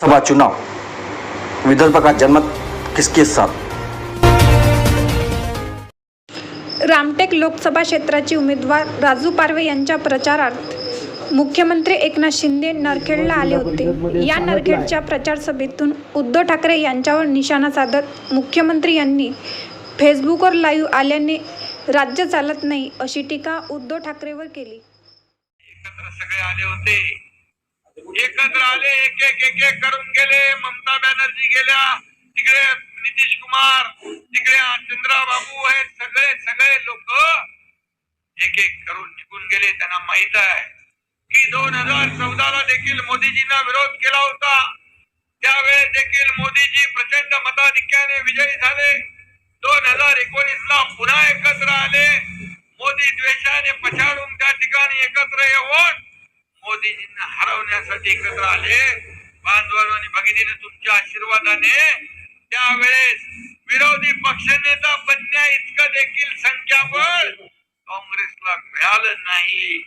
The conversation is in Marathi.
सभा चुनाव विदर्भ का जनमत किसके साथ? रामटेक लोकसभा क्षेत्राचे उमेदवार राजू पारवे यांच्या प्रचारार्थ मुख्यमंत्री एकनाथ शिंदे नरखेडला आले होते. या नरखेडच्या प्रचार सभेतून उद्धव ठाकरे यांच्यावर निशाणा साधत मुख्यमंत्री यांनी फेसबुकवर लाईव्ह आल्याने राज्य चालत नाही अशी टीका उद्धव ठाकरेवर केली. एकत्र सगळे आले होते. एकत्र आले एक एक एक एक करून गेले. ममता बॅनर्जी गेल्या. तिकडे नितीश कुमार तिकडे चंद्रा बाबू हे सगळे सगळे लोक एक एक करून निघून गेले. त्यांना माहीत आहे की दोन हजार चौदा ला देखील मोदीजींना विरोध केला होता. त्यावेळेस देखील मोदीजी प्रचंड मताधिक्याने विजयी झाले. दोन हजार एकोणीस ला पुन्हा एकत्र आले. मोदी द्वेषाने पछाडून त्या ठिकाणी एकत्र येऊन मोदीजींना हरवण्यासाठी एकत्र आले. बांधवांनो आणि भगिनीने तुमच्या आशीर्वादाने त्यावेळेस विरोधी पक्षनेता बनण्या इतकं देखील संख्याबळ काँग्रेसला मिळालं नाही.